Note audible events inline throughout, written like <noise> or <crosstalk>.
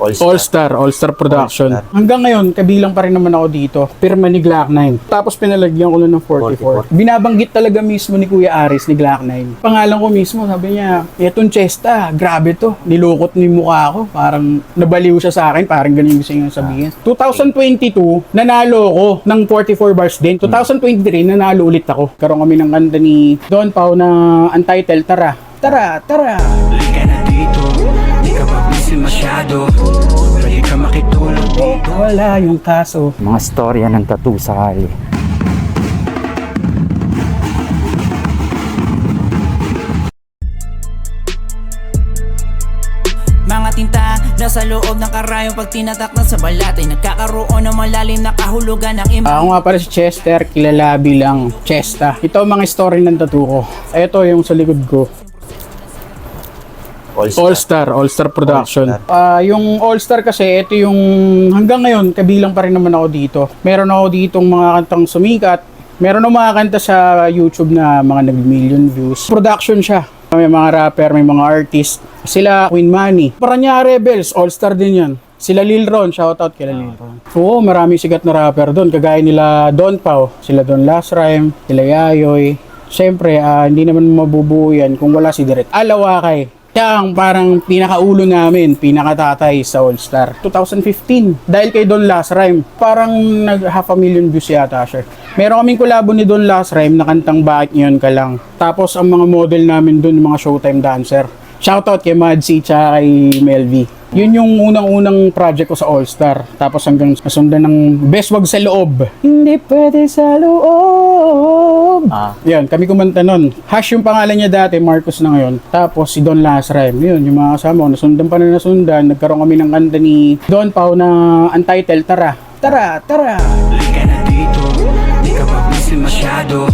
All Star. All Star, All Star Production. All Star. Hanggang ngayon, kabilang pa rin naman ako dito. Pirma ni Glock 9. Tapos pinalagyan ko lang ng 44. 44. Binabanggit talaga mismo ni Kuya Aris ni Glock 9. Pangalan ko mismo, sabi niya, etong chesta, grabe to. Nilukot ni mukha ko. Parang nabaliw siya sa akin. Parang ganun yung gusto niya sabihin. 2022, nanalo ko ng 44 bars din. 2023, nanalo ulit ako. Karoon kami ng kanta ni Don Pao na untitled, Tara. Tara, tara. Ka pa busy masyado Pwede ka makitulog dito Wala yung kaso. Mga storya ng tattoo sa kali. Mga tinta nasa loob ng karayong pag tinatak na sa balat ay nagkakaroon ng malalim na kahulugan ng im- Ako nga pala si Chester, kilala bilang Chesta. Ito ang mga story ng tattoo ko. Ito yung sa likod ko. All Star. All Star, All Star Production. All Star. Ah, yung All Star kasi, ito yung hanggang ngayon, kabilang pa rin naman ako dito. Meron ako ditong mga kantang sumikat. Meron ako mga kanta sa YouTube na mga nag-million views. Production siya. May mga rapper, may mga artist. Sila, Queen Money. Paranya Rebels, All Star din yan. Sila Lil Ron, shoutout kila Lil Ron. Oo, marami sikat na rapper doon. Kagaya nila Don Pao, sila Don Last Rhyme, sila Yayoy. Siyempre, ah, hindi naman mabubuo yan kung wala si Direk. Alawakay. Siya ang parang pinakaulo namin, pinakatatay sa All Star. 2015, dahil kay Don Last Rhyme, parang nag half a million views yata siya. Meron kaming kolabo ni Don Last Rhyme na kantang Bakit Ngayon Ka Lang. Tapos ang mga model namin doon, mga showtime dancer. Shoutout kay Madsi tsaka kay Melvi. Yun yung unang-unang project ko sa All Star. Tapos hanggang nasundan ng Best Wag sa Loob. Hindi pwede sa loob. Ah. Yan, kami kumanta nun. Hash yung pangalan niya dati, Marcos na ngayon. Tapos si Don Last Rhyme. Yun, yung mga kasama ko. Nasundan pa na nasundan. Nagkaroon kami ng kanta ni Don Pao na untitled, Tara. Tara, tara. Halika na dito Di ka pa busy masyado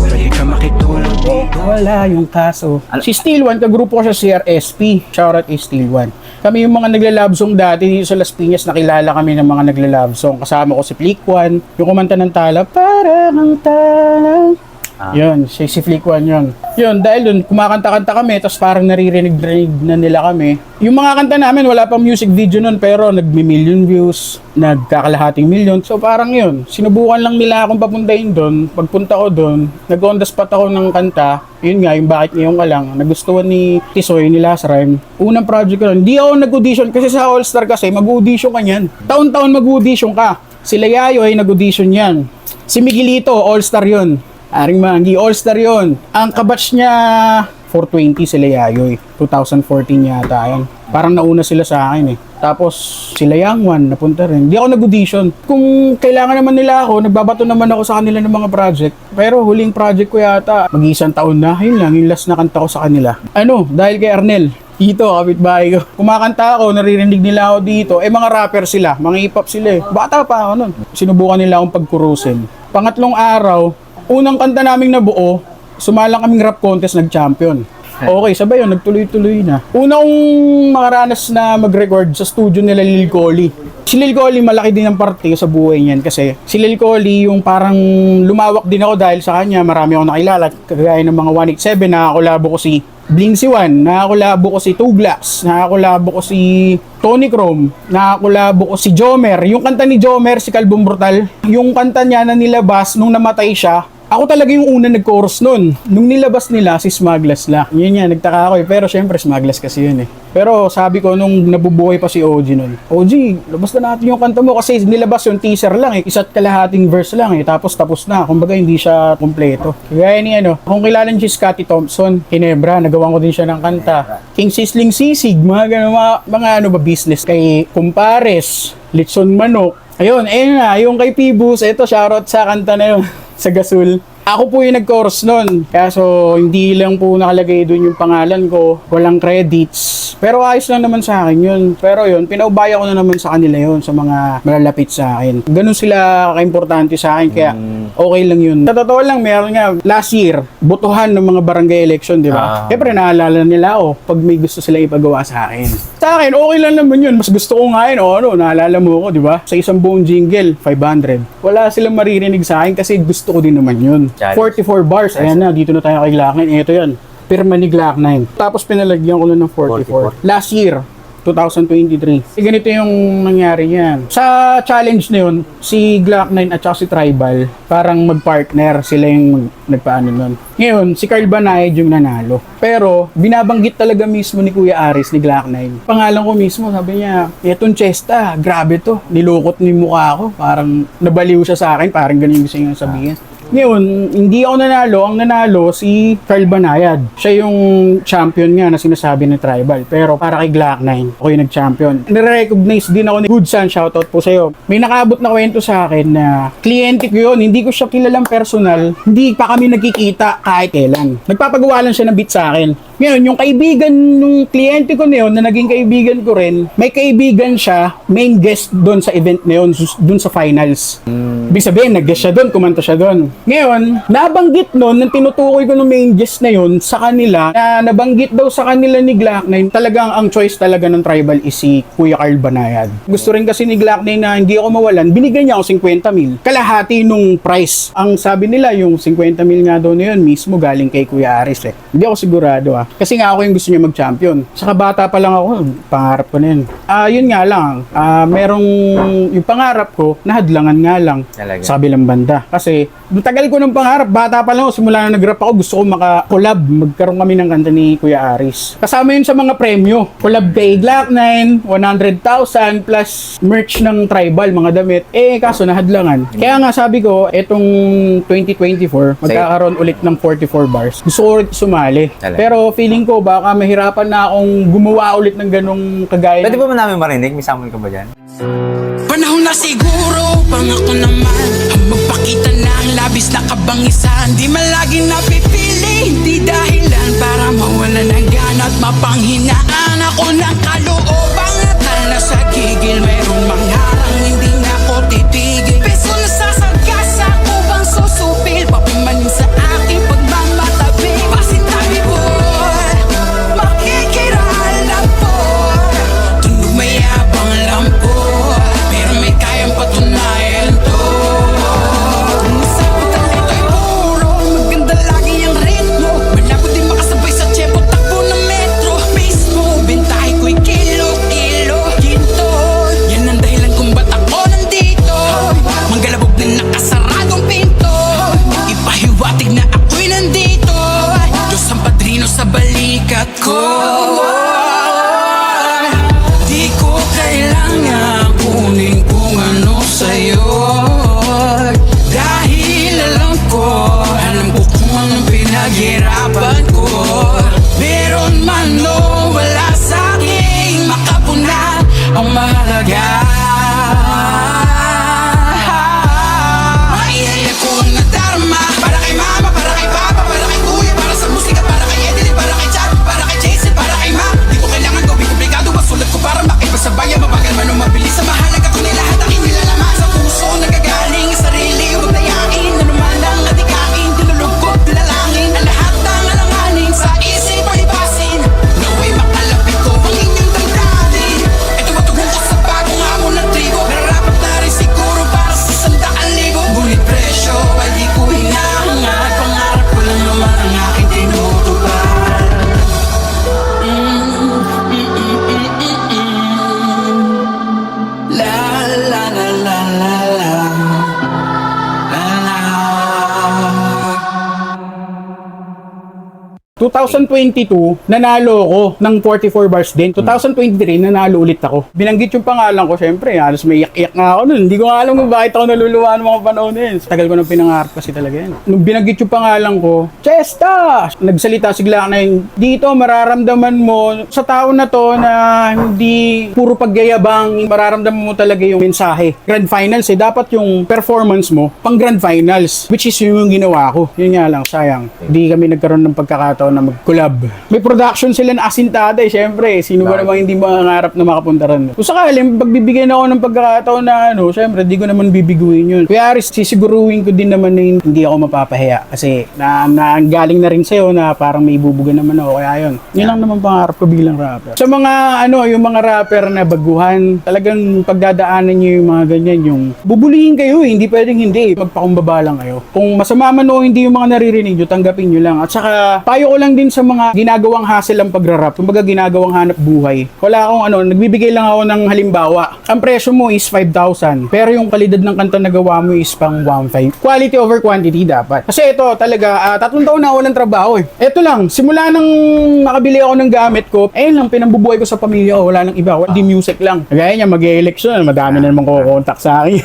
Pwede ka makitulog dito Wala yung kaso. Si Steel One, kagrupo ko siya CRSP. Shoutout kay Steel One. Kami yung mga nagla-love song dati dito sa Las Piñas, nakilala kami ng mga nagla-love song. Kasama ko si Flick yung kumanta ng tala, parang ang tala. Ah. Yun, si Flick One yun. Yun, dahil dun, kumakanta-kanta kami, tapos parang naririnig-rinig na nila kami. Yung mga kanta namin, wala pang music video nun, pero nagmi-million views, nagkakalahating million. So parang yun, sinubukan lang nila akong papuntahin doon. Pagpunta ko doon, nag-on the spot ako ng kanta. Yun nga, yung bakit ngayon ka lang. Nagustuhan ni Tisoy, ni Last Rhyme. Unang project ko nun, hindi ako nag-audition kasi sa All Star kasi, mag-audition ka yan. Taon-taon mag-audition ka. Sila Yayo ay nag-audition yan. Si Miguelito, All Star yun. Aring Mangi, All-Star yun. Ang kabatch niya, 420 sila Yayoy. 2014 yata yan. Parang nauna sila sa akin eh. Tapos sila One, napunta rin. Hindi ako nag-audition. Kung kailangan naman nila ako, nagbabato naman ako sa kanila ng mga project. Pero huling project ko yata, mag-isang taon na. Yun lang, yung last na kanta ko sa kanila. Ano, dahil kay Arnel. Dito, kapitbahay ko. Kumakanta ako, naririnig nila ako dito. Eh, mga rapper sila, mga hip-hop sila eh. Bata pa ako nun. Sinubukan nila akong pagkurusin. Pangatlong araw, unang kanta naming nabuo, sumalang kaming rap contest nag-champion. Okay, sabay yun, nagtuloy-tuloy na. Una kong makaranas na mag-record sa studio nila Lil Collie. Si Lil Collie, malaki din ang parte sa buhay niyan kasi si Lil Collie, yung parang lumawak din ako dahil sa kanya, marami akong nakilala. Kagaya ng mga 187, nakakolabo ko si Bling si One, nakakolabo ko si Two Glass, nakakolabo ko si Tony Chrome, nakakolabo ko si Jomer. Yung kanta ni Jomer, si Calbum Brutal, yung kanta niya na nilabas nung namatay siya, ako talaga yung una nag-chorus nun. Nung nilabas nila, si Smaglas lang. Yun yan, nagtaka ako eh. Pero syempre, Smaglas kasi yun eh. Pero sabi ko nung nabubuhay pa si OG nun, OG, labas na natin yung kanta mo kasi nilabas yung teaser lang eh. Isa't kalahating verse lang eh. Tapos tapos na. Kumbaga hindi siya kumpleto. Kaya ni ano, kung kilala niyo si Scotty Thompson, Hinebra, nagawan ko din siya ng kanta. King Sisling Sisig, mga ganun, mga, mga ano ba business kay Kumpares, Litson Manok, Ayun, ayun nga, yung kay Pibus, ito, shoutout sa kanta na yun, <laughs> sa Gasul. Ako po yung nag-chorus nun. Kaso, hindi lang po nakalagay doon yung pangalan ko. Walang credits. Pero ayos lang naman sa akin yun. Pero yun, pinaubaya ko na naman sa kanila yun, sa mga malalapit sa akin. Ganun sila ka-importante sa akin, kaya okay lang yun. Sa totoo lang, meron nga, last year, butuhan ng mga barangay election, di ba? Ah. Siyempre, naalala nila ako pag may gusto sila ipagawa sa akin. Sa akin, okay lang naman yun. Mas gusto ko nga yun, o ano, naalala mo ako, di ba? Sa isang buong jingle, 500. Wala silang maririnig sa akin kasi gusto ko din naman yun. Challenge. 44 bars. Ayan na, dito na tayo kay Glock 9. Ito yan. Pirma ni Glock 9. Tapos pinalagyan ko lang ng 44. 44. Last year, 2023. Eh, ganito yung nangyari niyan. Sa challenge na yun, si Glock 9 at si Tribal, parang mag-partner. Sila yung mag- nagpaano nun. Ngayon, si Carl Banayad yung nanalo. Pero, binabanggit talaga mismo ni Kuya Aris, ni Glock 9. Pangalan ko mismo, sabi niya, etong chesta, grabe to. Nilukot ni mukha ko. Parang nabaliw siya sa akin, parang ganun yung gusto niya sabihin. Ngayon, hindi ako nanalo. Ang nanalo si Carl Banayad. Siya yung champion nga na sinasabi ni Tribal. Pero para kay Glock 9, ako yung nag-champion. Nire-recognize din ako ni Good Sun. Shoutout po sa'yo. May nakaabot na kwento sa akin na kliyente ko yun. Hindi ko siya kilalang personal. Hindi pa kami nagkikita kahit kailan. Nagpapagawa lang siya ng beat sa akin. Ngayon, yung kaibigan nung kliyente ko na yun, na naging kaibigan ko rin, may kaibigan siya, main guest doon sa event na yun, doon sa finals. Ibig sabihin, nag-guest siya doon, kumanta siya doon. Ngayon, nabanggit noon, nang tinutukoy ko ng main guest na yun sa kanila, na nabanggit daw sa kanila ni Glock 9, talagang ang choice talaga ng tribal is si Kuya Carl Banayad. Gusto rin kasi ni Glock 9 na hindi ako mawalan, binigyan niya ako 50 mil. Kalahati nung price. Ang sabi nila, yung 50 mil nga daw na yun, mismo galing kay Kuya Aris eh. Hindi ako sigurado ah. Kasi nga ako yung gusto niya mag-champion. Saka bata pa lang ako, pangarap ko na yun. Ah, yun nga lang, ah, merong yung pangarap ko, nahadlangan nga lang Talaga. sa kabilang banda. Kasi, tagal ko ng pangarap, bata pa lang ako, simula na nag-rap ako, gusto ko maka-collab, magkaroon kami ng kanta ni Kuya Aris. Kasama yun sa mga premyo. Collab kay Glock 9, 100,000 plus merch ng tribal, mga damit. Eh, kaso nahadlangan. Kaya nga sabi ko, etong 2024, magkakaroon ulit ng 44 bars. Gusto ko ulit sumali. Talaga. Pero feeling ko, baka mahirapan na akong gumawa ulit ng ganong kagaya. Pwede ba namin marinig? May sample ka ba dyan? Panahon na siguro, pangako naman Ang magpakita ng labis na kabangisan. Di man lagi napipili, hindi dahilan Para mawala ng gana at mapanghinaan. Ako ng kalooban at na sa gigil Mayroong mangharang, hindi na ako titigil 2022, nanalo ako ng 44 bars din. 2023, nanalo ulit ako. Binanggit yung pangalan ko, syempre, halos may iyak-iyak nga ako nun. Hindi ko alam kung bakit ako naluluwa ng mga panahon na yun. Tagal ko nang pinangarap kasi talaga yan. Nung binanggit yung pangalan ko, Chesta! Nagsalita si Glock na yun, dito mararamdaman mo sa tao na to na hindi puro pagyayabang, mararamdaman mo talaga yung mensahe. Grand Finals eh, dapat yung performance mo pang Grand Finals, which is yung ginawa ko. Yun nga lang, sayang. Hindi kami nagkaroon ng pagkakataon na mag-collab. May production sila na asintada eh, syempre. Sino ba namang hindi mangarap na makapunta rin? Kung sakaling pagbibigyan ako ng pagkakataon na ano, syempre, di ko naman bibiguin yun. Kuya Aris, sisiguruhin ko din naman na hindi ako mapapahiya. Kasi na, na galing na rin sa'yo na parang may ibubuga naman ako. Kaya yun. Yun lang naman pangarap ko bilang rapper. Sa mga ano, yung mga rapper na baguhan, talagang pagdadaanan nyo yung mga ganyan, yung bubulihin kayo eh. Hindi pwedeng hindi. Magpakumbaba lang kayo. Kung masama man o hindi yung mga naririnig nyo, tanggapin nyo lang. At saka, payo ko lang lang din sa mga ginagawang hassle ang pagrarap, kumbaga ginagawang hanap buhay. Wala akong ano, nagbibigay lang ako ng halimbawa. Ang presyo mo is 5,000, pero yung kalidad ng kanta na gawa mo is pang 1.5. Quality over quantity dapat. Kasi ito talaga, ah, tatlong taon na ako ng trabaho eh. Ito lang, simula nang nakabili ako ng gamit ko, ayun lang, pinambubuhay ko sa pamilya ko, wala nang iba, hindi music lang. Kagaya niya, mag-election, madami na naman kukontak sa akin.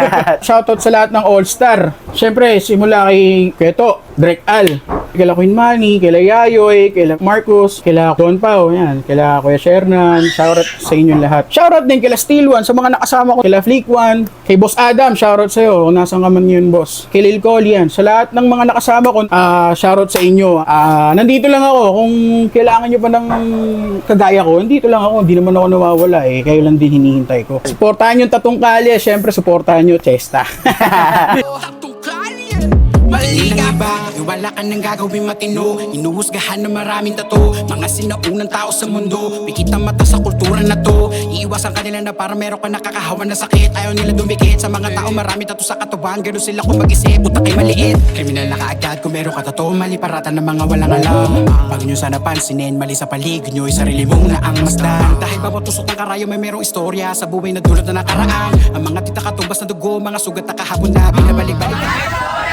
<laughs> Shoutout sa lahat ng All-Star. Siyempre, simula kay Keto, Drake Al, kila Queen Manny, kila Yayoy, kila Marcos, kila Don Pao, yan, kila Kuya Shernan, shoutout sa inyo lahat. Shoutout din kila Steel One, sa mga nakasama ko, kila Fleek One, kay Boss Adam, shoutout sa'yo, kung nasan ka man yun, boss. Kay Lil Cole yan, sa lahat ng mga nakasama ko, ah shoutout sa inyo. Ah, nandito lang ako, kung kailangan nyo pa ng kagaya ko, nandito lang ako, hindi naman ako nawawala eh, kayo lang din hinihintay ko. Supportahan yung tatong kalye, syempre supportahan nyo Chesta. <laughs> Ka ba? Eh, Wala ka nang gagawin matino. Inuhusgahan ng maraming tato Mga sinaunang tao sa mundo. Pikit ang mata sa kultura na to. Iiwasan ka nila na para meron ka nakakahawan na sakit. Ayaw nila dumikit sa mga tao. Maraming tato sa katawan. Ganun sila kung mag-isip. Puta kay maliit. Kriminal na kaagad kung meron ka tato Mali parata ng mga walang alam. Pag nyo sana pansinin Mali sa paligid nyo Sarili mong naang masdan Dahil bawat tusok ng karayo May merong istorya Sa buhay na dulot na nakaraan. Ang mga tita katubas na dugo Mga sugat na kahapon na Binabalik-balik